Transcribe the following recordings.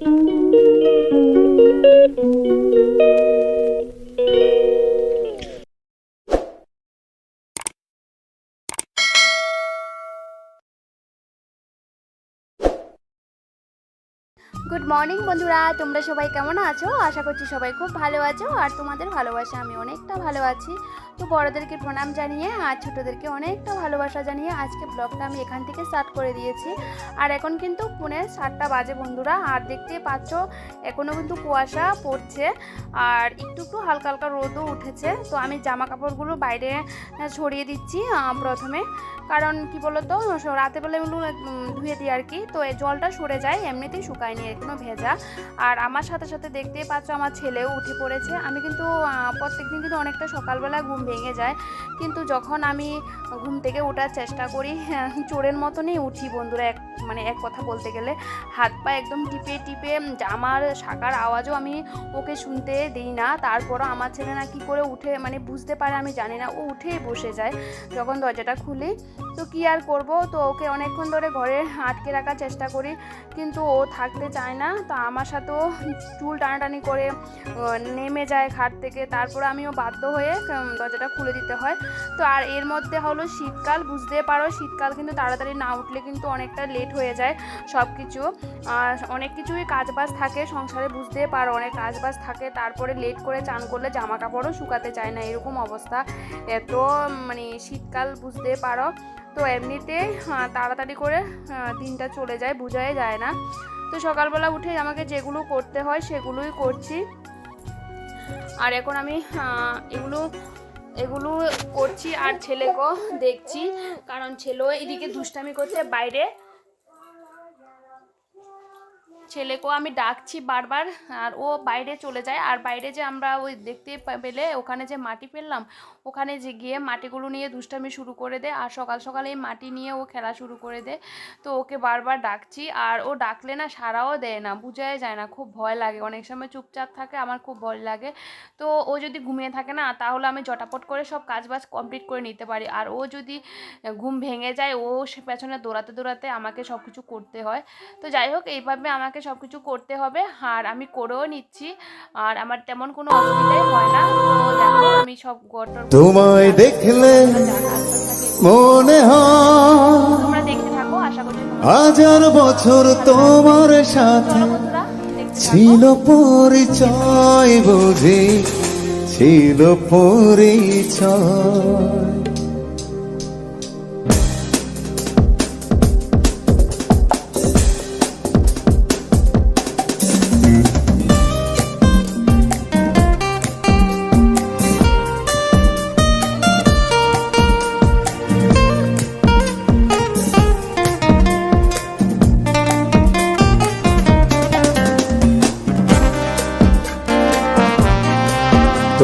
Good morning বন্ধুরা, তোমরা সবাই কেমন আছো? আশা করছি সবাই খুব ভালো আছো, আর তোমাদের ভালোবাসা আমি অনেকটা ভালো আছি। তো বড়োদেরকে প্রণাম জানিয়ে আর ছোটোদেরকে অনেকটা ভালোবাসা জানিয়ে আজকে ব্লগটা আমি এখান থেকে স্টার্ট করে দিয়েছি। আর এখন কিন্তু পুনের সাতটা বাজে বন্ধুরা, আর দেখতে পাচ্ছ এখনও কিন্তু কুয়াশা পড়ছে, আর একটু একটু হালকা হালকা রোদও উঠেছে। তো আমি জামা কাপড়গুলো বাইরে ছড়িয়ে দিচ্ছি প্রথমে। কারণ কি বলতো রাতেবেলা এগুলো ধুয়ে দিই আর কি, তো জলটা সরে যায়, এমনিতেই শুকায়নি, এখনও ভেজা। আর আমার সাথে সাথে দেখতেই পাচ্ছ আমার ছেলেও উঠে পড়েছে। আমি কিন্তু প্রত্যেক দিন কিন্তু অনেকটা সকালবেলা ঘুম ভেঙে যায়। কিন্তু যখন আমি ঘুম থেকে ওঠার চেষ্টা করি চোরের মতনই উঠি বন্ধুরা, এক মানে এক কথা বলতে গেলে। হাত পা একদম টিপে টিপে জামার শাকার আওয়াজও আমি ওকে শুনতে দিই না। তারপরও আমার ছেলে না কী করে উঠে মানে বুঝতে পারে, আমি জানি না। ও উঠেই বসে যায় যখন দরজাটা খুলি। তো কি আর করব? তো ওকে অনেকক্ষণ ধরে ঘরে আটকে রাখার চেষ্টা করি। কিন্তু ও থাকতে চায় না। তো আমার সাথেও চুল টানাটানি করে নেমে যায় ঘাট থেকে। তারপরে আমিও বাধ্য হয়ে দরজাটা খুলে দিতে হয়। তো আর এর মধ্যে হলো শীতকাল বুঝতে পারো শীতকাল কিন্তু তাড়াতাড়ি না উঠলে কিন্তু অনেকটা লেট হয়ে যায় সব কিছু অনেক কিছুই কাজবাজ থাকে সংসারে বুঝতে পারো অনেক কাজবাজ থাকে। তারপরে লেট করে চান করলে জামা কাপড়ও শুকাতে চায় না, এরকম অবস্থা। এত মানে শীতকাল বুঝতে পারো। তো এমনিতে তাড়াতাড়ি করে দিনটা চলে যায়, বোঝাই যায় না। তো সকালবেলা উঠে আমাকে যেগুলো করতে হয় সেগুলোই করছি। আর এখন আমি এগুলো এগুলো করছি আর ছেলেকেও দেখছি। কারণ ছেলেও এদিকে দুষ্টামি করছে বাইরে। ছেলেকেও আমি ডাকছি বারবার, আর ও বাইরে চলে যায়। আর বাইরে যে আমরা ওই দেখতে পেলে ওখানে যে মাটি ফেললাম, ওখানে যে গিয়ে মাটিগুলো নিয়ে দুষ্টামি শুরু করে দেয় আর সকাল সকাল এই মাটি নিয়ে ও খেলা শুরু করে দেয় তো ওকে বারবার ডাকছি। আর ও ডাকলে না সারাও দেয় না, বুঝাই যায় না, খুব ভয় লাগে। অনেক সময় চুপচাপ থাকে, আমার খুব ভয় লাগে। তো ও যদি ঘুমিয়ে থাকে না, তাহলে আমি জটাপট করে সব কাজবাজ কমপ্লিট করে নিতে পারি। আর ও যদি ঘুম ভেঙে যায়, ও সে পেছনে দৌড়াতে দৌড়াতে আমাকে সব কিছু করতে হয়। তো যাই হোক, এইভাবে আমাকে সব কিছু করতে হবে। আর আমি করেও নিচ্ছি। আর আমার তেমন কোনো অসুবিধাই হয় না। তো দেখো আমি সব গটর তোমায় দেখলে মনে হয় তোমরা দেখতে থাকো আশা করি হাজার বছর তোমার সাথে ছিল পরিচয় বুঝি ছিল পরিচয়।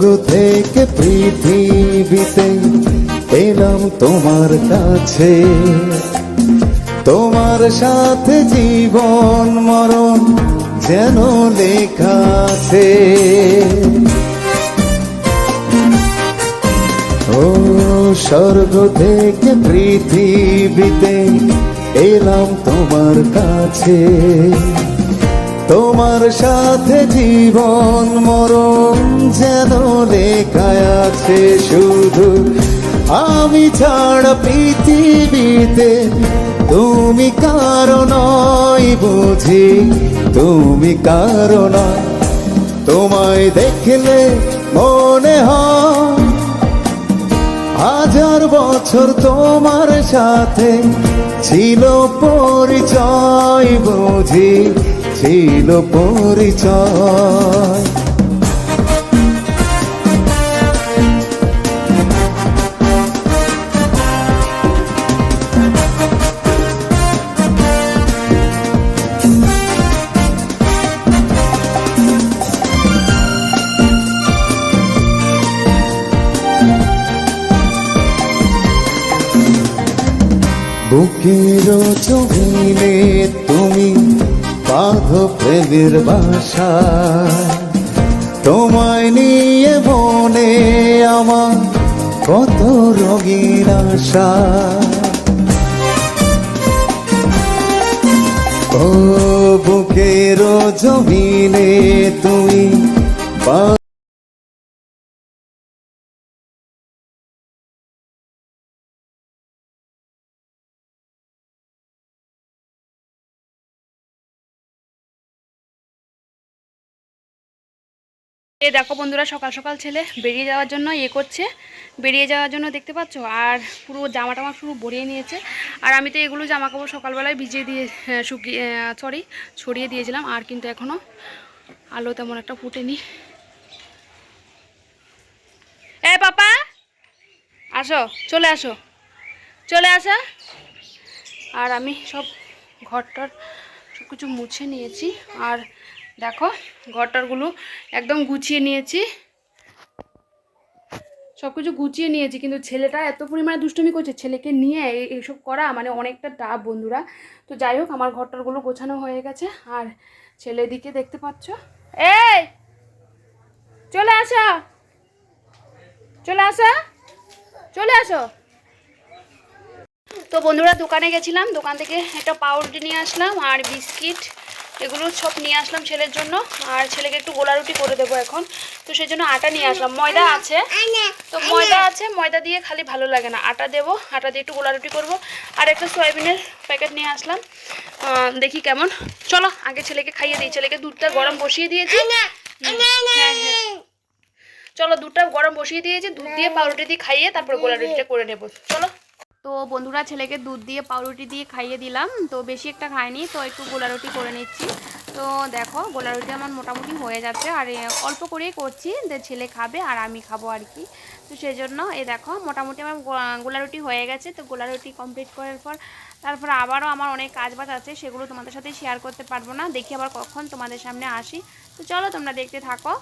স্বর্গ থেকে পৃথিবীতে এলাম তোমার কাছে। তোমার সাথে জীবন মরণ যেন লেখা আছে। ও স্বর্গ থেকে পৃথিবীতে এলাম তোমার কাছে। তোমার সাথে জীবন মরণ যেন লেখায় আছে শুধু। আমি ছাড়া পৃথিবীতে তুমি কারণ বুঝি, তুমি কারণ তোমায় দেখলে মনে হয় হাজার বছর তোমার সাথে ছিল পরিচয় বুঝি। ছিল পরিচয়। বুকের চোখে তুমি বাঁধো প্রেমের বাসা। তোমায় নিয়ে মনে আমার কত রঙের আশা। ও বুকের জমিনে তুমি এ দেখো বন্ধুরা, সকাল সকাল ছেলে বেরিয়ে যাওয়ার জন্য ইয়ে করছে। বেরিয়ে যাওয়ার জন্য দেখতে পাচ্ছ? আর পুরো জামা টামা পুরো ভরিয়ে নিয়েছে। আর আমি তো এগুলো জামা কাপড় সকালবেলায় ভিজিয়ে দিয়ে শুকিয়ে সরি ছড়িয়ে দিয়েছিলাম। আর কিন্তু এখনও আলো তেমন একটা ফুটেনি। এ পাপা! আসো, চলে আসো। চলে আসা। আর আমি সব ঘরটার সব কিছু মুছে নিয়েছি। আর দেখো ঘরটারগুলো একদম গুছিয়ে নিয়েছি। সব কিছু গুছিয়ে নিয়েছি, কিন্তু ছেলেটা এত পরিমাণে দুষ্টুমি করছে, ছেলেকে নিয়ে এই- এইসব করা মানে অনেকটা টাপ বন্ধুরা। তো যাই হোক, আমার ঘরটারগুলো গোছানো হয়ে গেছে, আর ছেলের দিকে দেখতে পাচ্ছ? এই! চলে আসা! চলে আসা! চলে আসো! তো বন্ধুরা, দোকানে গেছিলাম, দোকান থেকে একটা পাউরুটি নিয়ে আসলাম, আর বিস্কিট এগুলো সব নিয়ে আসলাম ছেলের জন্য। আর ছেলেকে একটু গোলা রুটি করে দেবো এখন। তো সেই জন্য আটা নিয়ে আসলাম। ময়দা আছে। তো ময়দা আছে। ময়দা দিয়ে খালি ভালো লাগে না। আটা দেবো। আটা দিয়ে একটু গোলা রুটি করব। আর একটা সয়াবিনের প্যাকেট নিয়ে আসলাম। দেখি কেমন। চলো আগে ছেলেকে খাইয়ে দিই। ছেলেকে দুধটা গরম বসিয়ে দিয়েছি। হ্যাঁ হ্যাঁ। চলো দুধটা গরম বসিয়ে দিয়েছি। দুধ দিয়ে পাউরুটি দিয়ে খাইয়ে তারপর গোলা রুটিটা করে নেব। চলো। তো বন্ধুরা ছেলেকে দুধ দিয়ে, পাউরুটি দিয়ে খাইয়ে দিলাম। তো বেশি একটা খায়নি তো একটু গোলা রুটি করে নিচ্ছি। তো দেখো গোলা রুটি আমার মোটামুটি হয়ে যাচ্ছে। আর অল্প করেই করছি যে ছেলে খাবে আর আমি খাব আর কি। তো সেই জন্য এ দেখো, মোটামুটি আমার গোলা রুটি হয়ে গেছে। তো গোলা রুটি কমপ্লিট করার পর, তারপর আবারও আমার অনেক কাজ বাজ আছে, সেগুলো তোমাদের সাথে শেয়ার করতে পারব না। দেখি আবার কখন তোমাদের সামনে আসি। তো চলো তোমরা দেখতে থাকো।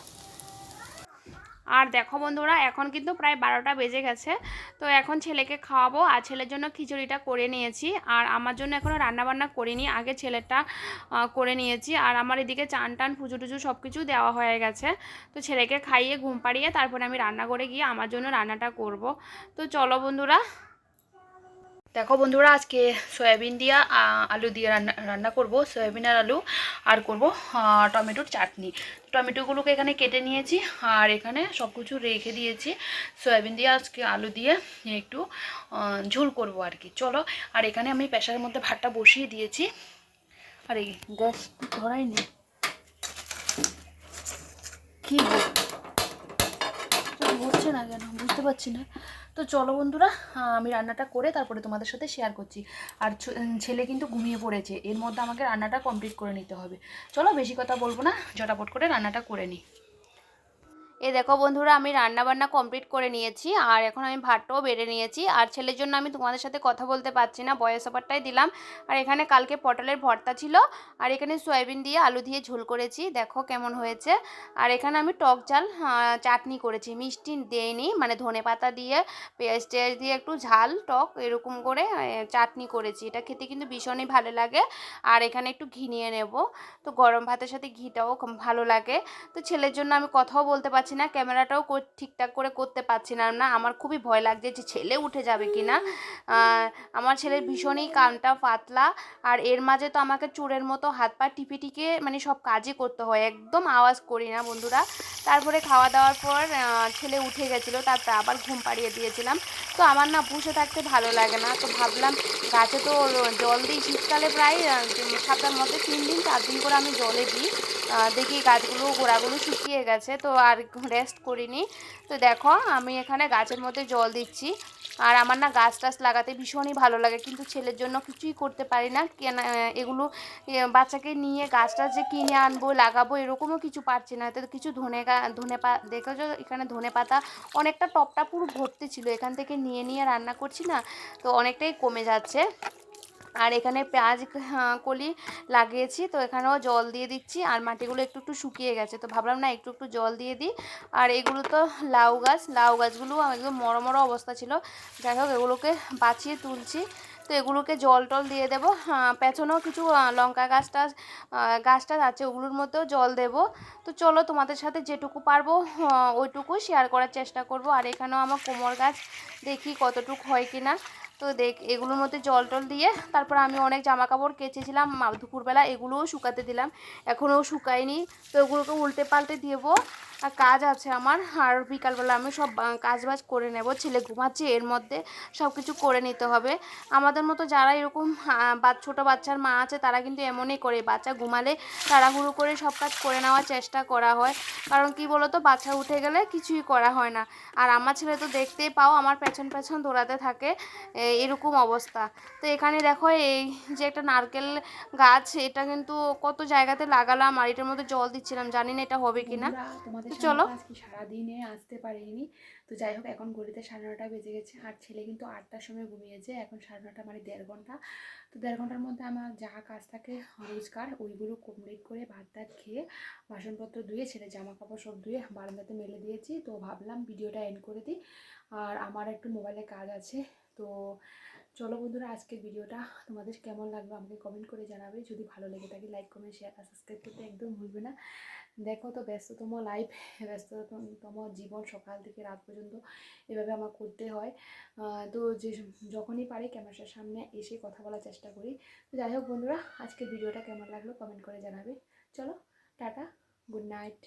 আর দেখো বন্ধুরা, এখন কিন্তু প্রায় বারোটা বেজে গেছে। তো এখন ছেলেকে খাওয়াবো আর ছেলের জন্য খিচুড়িটা করে নিয়েছি। আর আমার জন্য এখনও রান্নাবান্না করিনি, আগে ছেলেটা করে নিয়েছি। আর আমার এদিকে চান টান, পুজো টুজো সব কিছু দেওয়া হয়ে গেছে। তো ছেলেকে খাইয়ে, ঘুম পাড়িয়ে তারপরে আমি রান্না করে গিয়ে আমার জন্য রান্নাটা করব। তো চলো বন্ধুরা দেখো বন্ধুরা, আজকে সয়াবিন দিয়া আলু দিয়ে রান্না রান্না করব। সয়াবিন আর আলু, আর করব টমেটোর চাটনি। টমেটোগুলোকে এখানে কেটে নিয়েছি, আর এখানে সব কিছু রেখে দিয়েছি। সয়াবিন দিয়ে আজকে আলু দিয়ে একটু ঝোল করব আর কি। চলো, আর এখানে আমি প্রেশারের মধ্যে ভাতটা বসিয়ে দিয়েছি। আর এই গ্যাস ধরাইনি। কি হচ্ছে না কেন? বুঝতে পারছি না। তো চলো বন্ধুরা আমি রান্নাটা করে তারপরে তোমাদের সাথে শেয়ার করছি। আর ছেলে কিন্তু ঘুমিয়ে পড়েছে, এর মধ্যে আমাকে রান্নাটা কমপ্লিট করে নিতে হবে। চলো বেশি কথা বলব না জটাপট করে রান্নাটা করে নিই। এ দেখো বন্ধুরা, আমি রান্না বান্না কমপ্লিট করে নিয়েছি, আর এখন আমি ভাতটাও বেড়ে নিয়েছি, আর ছেলের জন্য আমি তোমাদের সাথে কথা বলতে পারছি না, বয়স ওভারটাই দিলাম। আর এখানে কালকে পটলের ভর্তা ছিল, আর এখানে সয়াবিন দিয়ে আলু দিয়ে ঝোল করেছি, দেখো কেমন হয়েছে। আর এখানে আমি টক ঝাল চাটনি করেছি, মিষ্টি দেইনি মানে ধনে পাতা দিয়ে, পেঁয়াজ টেয়াজ দিয়ে একটু ঝাল, টক, এরকম করে চাটনি করেছি। এটা খেতে কিন্তু ভীষণই ভালো লাগে, আর এখানে একটু ঘি নিয়ে নেব। তো গরম ভাতের সাথে ঘিটাও ভালো লাগে। তো ছেলের জন্য আমি কথাও বলতে পারছি না ক্যামেরাটাও ঠিকঠাক করে করতে পারছি না না আমার খুবই ভয় লাগছে যে ছেলে উঠে যাবে কি না আমার ছেলের ভীষণই কানটা পাতলা আর এর মাঝে তো আমাকে চোরের মতো হাত পা টিপে টিকে মানে সব কাজই করতে হয় একদম আওয়াজ করি না বন্ধুরা। তারপরে খাওয়া দাওয়ার পর ছেলে উঠে গেছিল তারপরে আবার ঘুম পাড়িয়ে দিয়েছিলাম। তো আমার না বসে থাকতে ভালো লাগে না তো ভাবলাম গাছে তো জল দিই শীতকালে প্রায় সপ্তাহের মধ্যে তিন দিন চার দিন করে আমি জলে দিই। দেখি গাছগুলো গোড়াগুলো শুকিয়ে গেছে তো আর রেস্ট করিনি। তো দেখো, আমি এখানে গাছের মধ্যে জল দিচ্ছি। আর আমার না গাছ টাছ লাগাতে ভীষণই ভালো লাগে, কিন্তু ছেলের জন্য কিছুই করতে পারি না। কেন এগুলো বাচ্চাকে নিয়ে গাছ টাছ যে কিনে আনব, লাগাবো, এরকমও কিছু পারছি না। তো কিছু ধনে ধনে পা, দেখেছ? এখানে ধনে পাতা অনেকটা টপটা পুরো ভর্তি ছিল। এখান থেকে নিয়ে নিয়ে রান্না করছি না, তো অনেকটাই কমে যাচ্ছে। আর এখানে পেঁয়াজ কলি লাগিয়েছি তো এখানেও জল দিয়ে দিচ্ছি আর মাটিগুলো একটু একটু শুকিয়ে গেছে তো ভাবলাম না একটু একটু জল দিয়ে দিই। আর এগুলো তো লাউ গাছ লাউ গাছগুলো একদম মরো মরো অবস্থা ছিল। যাই হোক এগুলোকে বাঁচিয়ে তুলছি তো এগুলোকে জল টল দিয়ে দেবো পেছনেও কিছু লঙ্কা গাছ টাছ আহ, গাছ টাছ আছে ওগুলোর মধ্যেও জল দেব। তো চলো তোমাদের সাথে যেটুকু পারব ওইটুকু শেয়ার করার চেষ্টা করব। আর এখানেও আমার কোমর গাছ দেখি কতটুকু হয় কিনা। তো দেখ, এগুলোর মধ্যে জল টল দিয়ে তারপর আমি অনেক জামা কাপড় কেচেছিলাম দুপুরবেলা এগুলোও শুকাতে দিলাম এখনও শুকায়নি, তো এগুলোকে উল্টে পাল্টে দেবো। আর কাজ আছে আমার, আর বিকালবেলা আমি সব কাজ বাজ করে নেব, ছেলে ঘুমাচ্ছে, এর মধ্যে সব কিছু করে নিতে হবে। আমাদের মতো যারা এরকম ছোটো বাচ্চার মা আছে, তারা কিন্তু এমনই করে, বাচ্চা ঘুমালে তাড়াহুড়ো করে সব কাজ করে নেওয়ার চেষ্টা করা হয়। কারণ কি বলতো, বাচ্চা উঠে গেলে কিছুই করা হয় না। আর আমার ছেলে তো দেখতেই পাও, আমার পেছন পেছন দৌড়াতে থাকে এরকম অবস্থা। তো এখানে দেখো এই যে একটা নারকেল গাছ এটা কিন্তু কত জায়গাতে লাগালাম আর এটার মধ্যে জল দিচ্ছিলাম। জানি না এটা হবে কি না তোমাদের তো চলো। সারাদিনে আসতে পারিনি। তো যাই হোক এখন ঘড়িতে সাড়ে নটা বেজে গেছে। আর ছেলে কিন্তু আটটার সময় ঘুমিয়েছে। এখন সাড়ে নটা মানে দেড় ঘণ্টা। তো দেড় ঘণ্টার মধ্যে আমার যা কাজ থাকে রোজকার ওইগুলো কমপ্লিট করে ভাত টাত খেয়ে বাসনপত্র ধুয়ে ছেলে জামা কাপড় সব ধুয়ে বারান্দাতে মেলে দিয়েছি। তো ভাবলাম ভিডিওটা এন্ড করে দিই। আর আমার একটু মোবাইলে কাজ আছে। তো চলো বন্ধুরা, আজকের ভিডিওটা তোমাদের কেমন লাগবে আমাকে কমেন্ট করে জানাবে। যদি ভালো লেগে থাকে লাইক কমেন্ট শেয়ার আর সাবস্ক্রাইব করতে একদম ভুলবে না। দেখো তো, ব্যস্ততম লাইফ ব্যস্ততম জীবন সকাল থেকে রাত পর্যন্ত এভাবে আমার করতে হয়। তো যে যখনই পারি ক্যামেরার সামনে এসে কথা বলার চেষ্টা করি। তো যাই হোক বন্ধুরা, আজকের ভিডিওটা কেমন লাগল কমেন্ট করে জানাবে। চলো, টাটা গুড নাইট